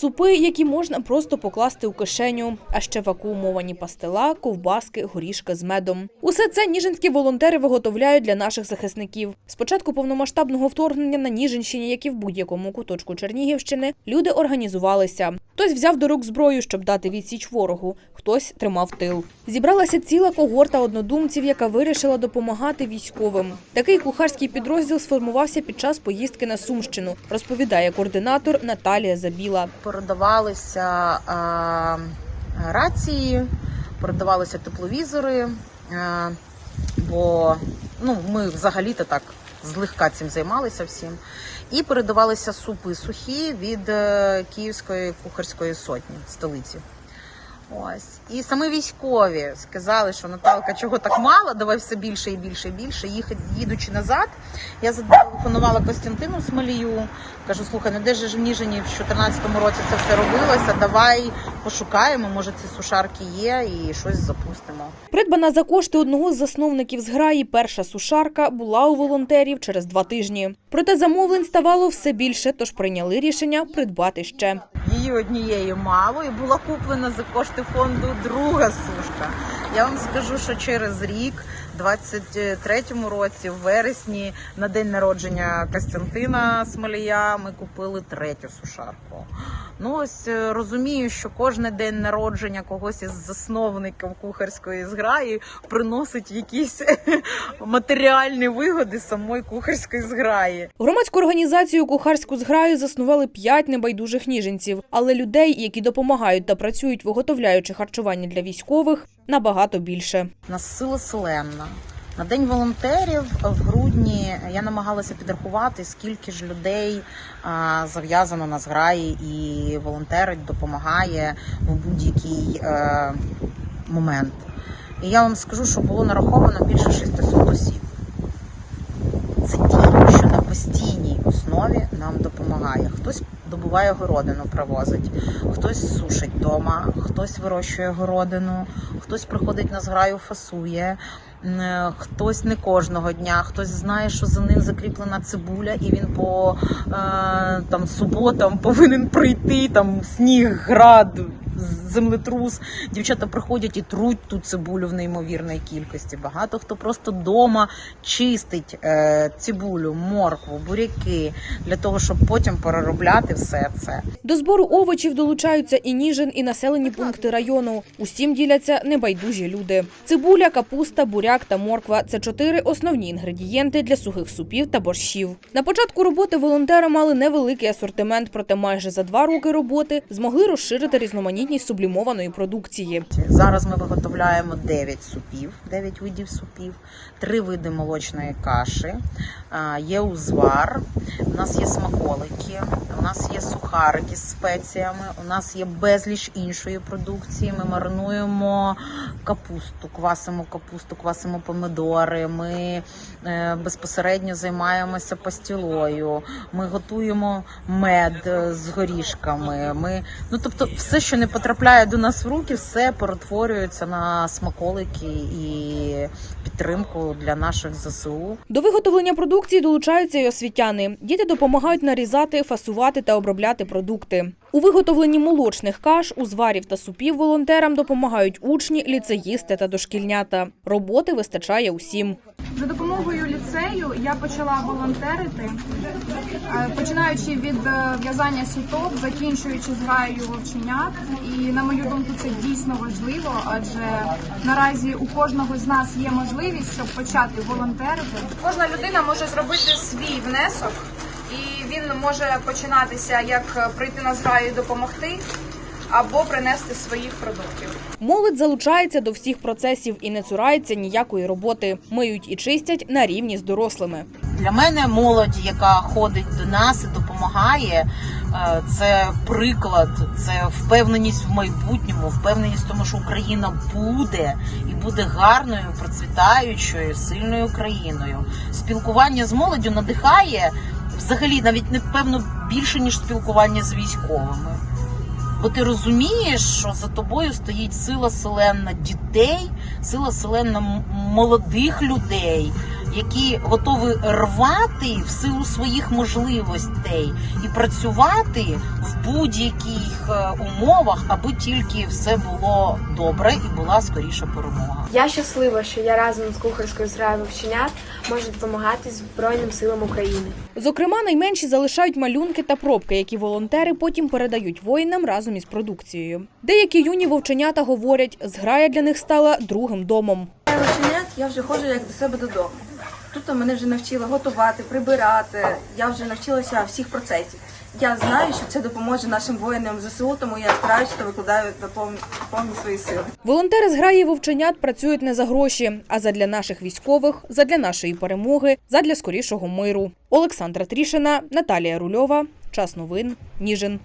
Супи, які можна просто покласти у кишеню, а ще вакуумовані пастила, ковбаски, горішки з медом. Усе це ніжинські волонтери виготовляють для наших захисників. Спочатку повномасштабного вторгнення на Ніжинщині, як і в будь-якому куточку Чернігівщини, люди організувалися. Хтось взяв до рук зброю, щоб дати відсіч ворогу, хтось тримав тил. Зібралася ціла когорта однодумців, яка вирішила допомагати військовим. Такий кухарський підрозділ сформувався під час поїздки на Сумщину, розповідає координатор Наталія Забіла. Передавалися е, рації, передавалися тепловізори, е, бо ну, ми взагалі-то так злегка цим займалися всім. І передавалися супи сухі від е, Київської кухарської сотні столиці. Ось і саме військові сказали, що Наталка, чого так мало, давай все більше і більше і більше. Їхати їдучи назад, я зателефонувала Костянтину Смолію. Кажу, слухай, ну де ж в Ніжині в 2014 році це все робилося? Давай пошукаємо, може ці сушарки є, і щось запустимо. Придбана за кошти одного з засновників зграї, перша сушарка була у волонтерів через два тижні. Проте замовлень ставало все більше, тож прийняли рішення придбати ще. Її однієї мало і була куплена за кошти фонду друга сушка. Я вам скажу, що через рік, 23-му році, в вересні, на день народження Костянтина Смолія, ми купили третю сушарку. Ну ось е, розумію, що кожен день народження когось із засновників кухарської зграї приносить якісь матеріальні вигоди самої кухарської зграї. Громадську організацію кухарську зграю заснували п'ять небайдужих ніженців, але людей, які допомагають та працюють, виготовляючи харчування для військових, набагато більше. Нас сила селенна. На день волонтерів в грудні я намагалася підрахувати, скільки ж людей зав'язано на зграї і волонтерить, допомагає в будь-який е, момент. І я вам скажу, що було нараховано більше 600 осіб. Це ті, що на постійній основі нам допомагає. Хтось добуває городину, привозить, хтось сушить вдома, хтось вирощує городину, хтось приходить на зграю, фасує. е, Хтось не кожного дня, хтось знає, що за ним закріплена цибуля, і він по е, там суботам повинен прийти там сніг, град, землетрус. Дівчата приходять і труть ту цибулю в неймовірній кількості. Багато хто просто вдома чистить е, цибулю, моркву, буряки для того, щоб потім переробляти все це. До збору овочів долучаються і Ніжин, і населені пункти району. Усім діляться небайдужі люди. Цибуля, капуста, буряк та морква це чотири основні інгредієнти для сухих супів та борщів. На початку роботи волонтери мали невеликий асортимент, проте майже за два роки роботи змогли розширити різноманітність сублімованої продукції. Зараз ми виготовляємо 9 супів, 9 видів супів, 3 види молочної каші, є узвар, у нас є смаколики, у нас є сухарики з спеціями, у нас є безліч іншої продукції. Ми маринуємо капусту, квасимо капусту, квасимо помидори. Ми е, безпосередньо займаємося пастілою. Ми готуємо мед е, з горішками. Ми ну тобто, все, що не потрапляє до нас в руки, все перетворюється на смаколики і підтримку для наших ЗСУ. До виготовлення продукції долучаються й освітяни. Діти допомагають нарізати, фасувати та обробляти продукти. У виготовленні молочних каш, узварів та супів волонтерам допомагають учні, ліцеїсти та дошкільнята. Роботи вистачає усім. За допомогою ліцею я почала волонтерити, е, починаючи від е, в'язання сіток, закінчуючи зграєю вовченят. І на мою думку, це дійсно важливо, адже наразі у кожного з нас є можливість, щоб почати волонтерити. Кожна людина може зробити свій внесок, і він може починатися як прийти на зграю і допомогти, або принести своїх продуктів. Молодь залучається до всіх процесів і не цурається ніякої роботи. Миють і чистять на рівні з дорослими. Для мене молодь, яка ходить до нас і допомагає, е, це приклад, це впевненість в майбутньому, впевненість в тому, що Україна буде і буде гарною, процвітаючою, сильною країною. Спілкування з молоддю надихає взагалі навіть не певно більше ніж спілкування з військовими. Бо ти розумієш, що за тобою стоїть сила селенна дітей, сила селенна молодих людей, які готові рвати в силу своїх можливостей і працювати в будь-яких е, умовах, аби тільки все було добре і була скоріша перемога. Я щаслива, що я разом з кухарською зграю вовченят можу допомагати Збройним силам України. Зокрема, найменші залишають малюнки та пробки, які волонтери потім передають воїнам разом із продукцією. Деякі юні вовченята говорять, зграя для них стала другим домом. Вченят я вже ходжу як до себе додому. Тут мене вже навчили готувати, прибирати. Я вже навчилася всіх процесів. Я знаю, що це допоможе нашим воїнам ЗСУ, тому я стараюся та викладаю на повні свої сили. Волонтери з граї вовченят працюють не за гроші, а задля наших військових, задля нашої перемоги, задля скорішого миру. Олександра Трішина, Наталія Рульова. Час новин. Ніжин.